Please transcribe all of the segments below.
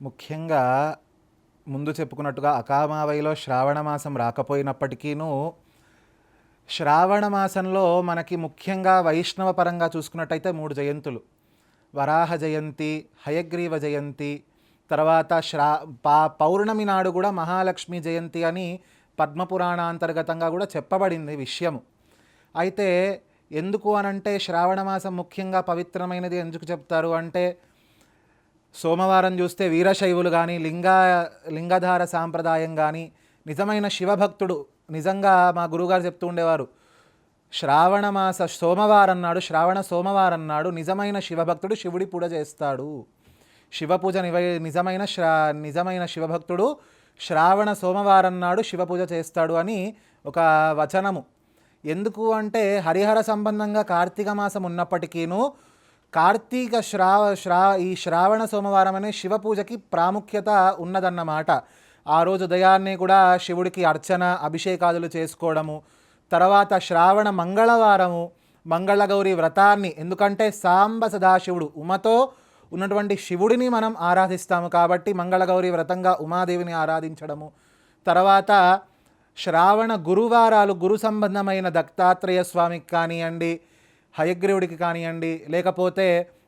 ముఖ్యంగా ముందు చెప్పుకున్నట్టుగా అకామావైలో శ్రావణ మాసం రాకపోయినప్పటికీను శ్రావణ మాసంలో మనకి ముఖ్యంగా వైష్ణవ పరంగా చూసుకున్నట్టయితే మూడు జయంతులు. వరాహ జయంతి హయగ్రీవ జయంతి తర్వాత శ్రా పా పౌర్ణమి నాడు కూడా మహాలక్ష్మి జయంతి అని పద్మపురాణాంతర్గతంగా కూడా చెప్పబడింది విషయము. అయితే ఎందుకు అనంటే శ్రావణ మాసం ముఖ్యంగా పవిత్రమైనది ఎందుకు చెప్తారు అంటే సోమవారం చూస్తే వీరశైవులు కానీ లింగా లింగధార సాంప్రదాయం కానీ నిజమైన శివభక్తుడు. నిజంగా మా గురుగారు చెప్తూ ఉండేవారు. శ్రావణ మాస సోమవారం నాడు శ్రావణ సోమవారం నాడు నిజమైన శివభక్తుడు శివుడి పూజ చేస్తాడు. శివపూజ నివ నిజమైన శ్రా నిజమైన శివభక్తుడు శ్రావణ సోమవారం నాడు శివపూజ చేస్తాడు అని ఒక వచనము. ఎందుకు అంటే హరిహర సంబంధంగా కార్తీక మాసం ఉన్నప్పటికీను కార్తీక శ్రావ శ్రా ఈ శ్రావణ సోమవారం అనే శివ పూజకి ప్రాముఖ్యత ఉన్నదన్నమాట. ఆ రోజు ఉదయాన్నే కూడా శివుడికి అర్చన అభిషేకాదులు చేసుకోవడము తర్వాత శ్రావణ మంగళవారము మంగళగౌరి వ్రతాన్ని ఎందుకంటే సాంబ సదాశివుడు ఉమతో ఉన్నటువంటి శివుడిని మనం ఆరాధిస్తాము కాబట్టి మంగళగౌరి వ్రతంగా ఉమాదేవిని ఆరాధించడము. తర్వాత శ్రావణ గురువారాలు గురు సంబంధమైన దత్తాత్రేయ స్వామికి కానివ్వండి హయగ్రీవుడికి కానివ్వండి లేకపోతే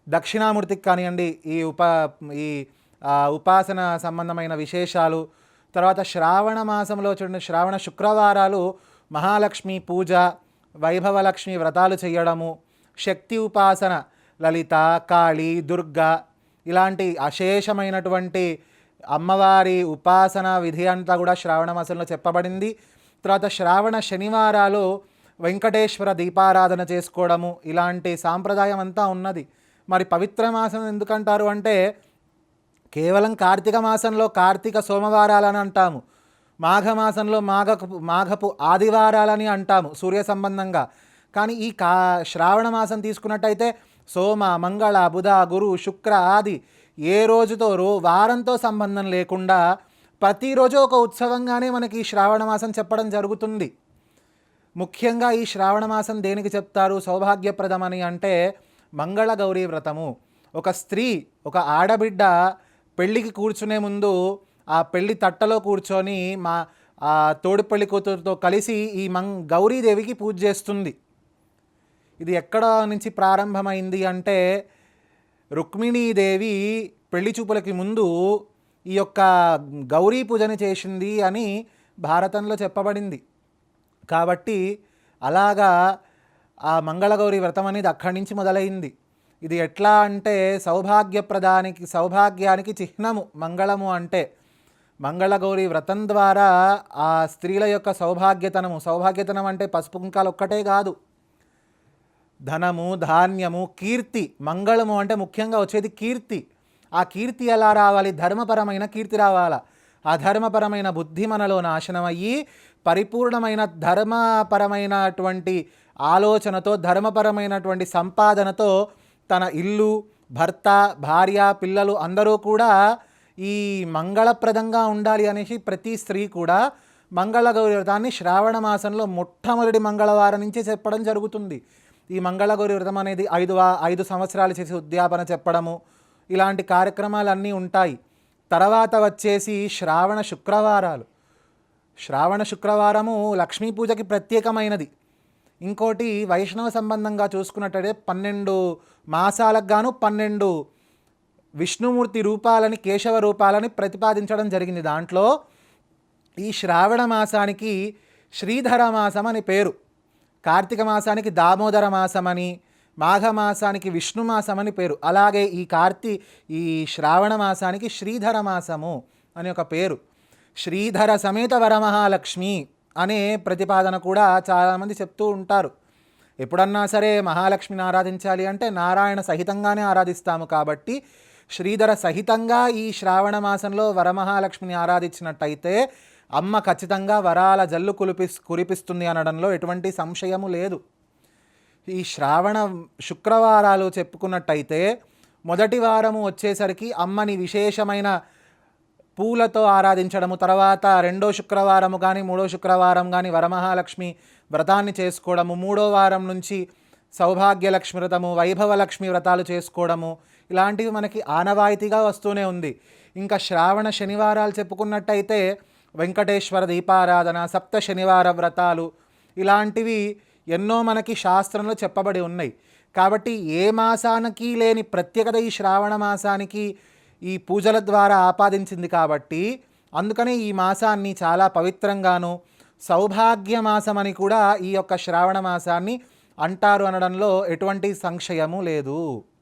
దక్షిణామూర్తికి కానివ్వండి ఈ ఉప ఈ ఉపాసన సంబంధమైన విశేషాలు. తర్వాత శ్రావణ మాసంలో చూడండి శ్రావణ శుక్రవారాలు మహాలక్ష్మి పూజ వైభవలక్ష్మి వ్రతాలు చేయడము శక్తి ఉపాసన లలిత కాళీ దుర్గా ఇలాంటి అశేషమైనటువంటి అమ్మవారి ఉపాసన విధి అంతా కూడా శ్రావణ మాసంలో చెప్పబడింది. తర్వాత శ్రావణ శనివారాలు వెంకటేశ్వర దీపారాధన చేసుకోవడము ఇలాంటి సాంప్రదాయం అంతా ఉన్నది. మరి పవిత్ర మాసం ఎందుకంటారు అంటే కేవలం కార్తీక మాసంలో కార్తీక సోమవారాలని అంటాము. మాఘమాసంలో మాఘపు మాఘపు ఆదివారాలని అంటాము సూర్య సంబంధంగా. కానీ ఈ కా శ్రావణ మాసం తీసుకున్నట్టయితే సోమ మంగళ బుధ గురు శుక్ర ఆది ఏ రోజుతో రో వారంతో సంబంధం లేకుండా ప్రతిరోజు ఒక ఉత్సవంగానే మనకి ఈ శ్రావణ మాసం చెప్పడం జరుగుతుంది. ముఖ్యంగా ఈ శ్రావణమాసం దేనికి చెప్తారు? సౌభాగ్యప్రదమని అంటే మంగళగౌరీ వ్రతము. ఒక స్త్రీ ఒక ఆడబిడ్డ పెళ్ళికి కూర్చునే ముందు ఆ పెళ్ళి తట్టలో కూర్చొని మా ఆ తోడు పెళ్ళి కూతురుతో కలిసి ఈ మంగ్ గౌరీదేవికి పూజ చేస్తుంది. ఇది ఎక్కడ నుంచి ప్రారంభమైంది అంటే రుక్మిణీదేవి పెళ్ళి చూపులకి ముందు ఈ యొక్క గౌరీ పూజని చేసింది అని భారతంలో చెప్పబడింది. కాబట్టి అలాగా ఆ మంగళగౌరి వ్రతం అనేది అక్కడి నుంచి మొదలైంది. ఇది ఎట్లా అంటే సౌభాగ్యప్రదానికి సౌభాగ్యానికి చిహ్నము మంగళము అంటే మంగళగౌరి వ్రతం ద్వారా ఆ స్త్రీల యొక్క సౌభాగ్యతనము సౌభాగ్యతనం అంటే పసుపు కుంకాలు ఒక్కటే కాదు. ధనము ధాన్యము కీర్తి మంగళము అంటే ముఖ్యంగా వచ్చేది కీర్తి. ఆ కీర్తి ఎలా రావాలి? ధర్మపరమైన కీర్తి రావాలా? అధర్మపరమైన బుద్ధి మనలో నాశనమయ్యి పరిపూర్ణమైన ధర్మపరమైనటువంటి ఆలోచనతో ధర్మపరమైనటువంటి సంపాదనతో తన ఇల్లు భర్త భార్య పిల్లలు అందరూ కూడా ఈ మంగళప్రదంగా ఉండాలి అనేసి ప్రతి స్త్రీ కూడా మంగళగౌరి వ్రతాన్ని శ్రావణ మాసంలో మొట్టమొదటి మంగళవారం నుంచి చెప్పడం జరుగుతుంది. ఈ మంగళగౌరి వ్రతం అనేది ఐదు ఐదు సంవత్సరాలు చేసి ఉద్యాపన చెప్పడము ఇలాంటి కార్యక్రమాలన్నీ ఉంటాయి. తర్వాత వచ్చేసి శ్రావణ శుక్రవారాలు. శ్రావణ శుక్రవారము లక్ష్మీ పూజకి ప్రత్యేకమైనది. ఇంకోటి వైష్ణవ సంబంధంగా చూసుకున్నట్టయితే పన్నెండు మాసాలకు గాను పన్నెండు విష్ణుమూర్తి రూపాలని కేశవ రూపాలని ప్రతిపాదించడం జరిగింది. దాంట్లో ఈ శ్రావణ మాసానికి శ్రీధర మాసం అని పేరు. కార్తీక మాసానికి దామోదర మాసం అని మాఘమాసానికి విష్ణుమాసం అని పేరు. అలాగే ఈ కార్తీ ఈ శ్రావణ మాసానికి శ్రీధర మాసము అని ఒక పేరు. శ్రీధర సమేత వరమహాలక్ష్మి అనే ప్రతిపాదన కూడా చాలామంది చెప్తూ ఉంటారు. ఎప్పుడన్నా సరే మహాలక్ష్మిని ఆరాధించాలి అంటే నారాయణ సహితంగానే ఆరాధిస్తాము కాబట్టి శ్రీధర సహితంగా ఈ శ్రావణ మాసంలో వరమహాలక్ష్మిని ఆరాధించినట్టయితే అమ్మ ఖచ్చితంగా వరాల జల్లు కులిపిస్ కురిపిస్తుంది అనడంలో ఎటువంటి సంశయము లేదు. ఈ శ్రావణ శుక్రవారాలు చెప్పుకున్నట్టయితే మొదటి వారము వచ్చేసరికి అమ్మని విశేషమైన పూలతో ఆరాధించడము తర్వాత రెండో శుక్రవారము కానీ మూడో శుక్రవారం కానీ వరమహాలక్ష్మి వ్రతాన్ని చేసుకోవడము మూడో వారం నుంచి సౌభాగ్యలక్ష్మి వ్రతము వైభవలక్ష్మి వ్రతాలు చేసుకోవడము ఇలాంటివి మనకి ఆనవాయితీగా వస్తూనే ఉంది. ఇంకా శ్రావణ శనివారాలు చెప్పుకున్నట్టయితే వెంకటేశ్వర దీపారాధన సప్త శనివార వ్రతాలు ఇలాంటివి ఎన్నో మనకి శాస్త్రంలో చెప్పబడి ఉన్నాయి. కాబట్టి ఏ మాసానికి లేని ప్రత్యేకత ఈ శ్రావణ మాసానికి ఈ పూజల ద్వారా ఆపాదించింది కాబట్టి అందుకనే ఈ మాసాన్ని చాలా పవిత్రంగాను సౌభాగ్య మాసం అని కూడా ఈ యొక్క శ్రావణ మాసాన్ని అంటారు అనడంలో ఎటువంటి సంశయము లేదు.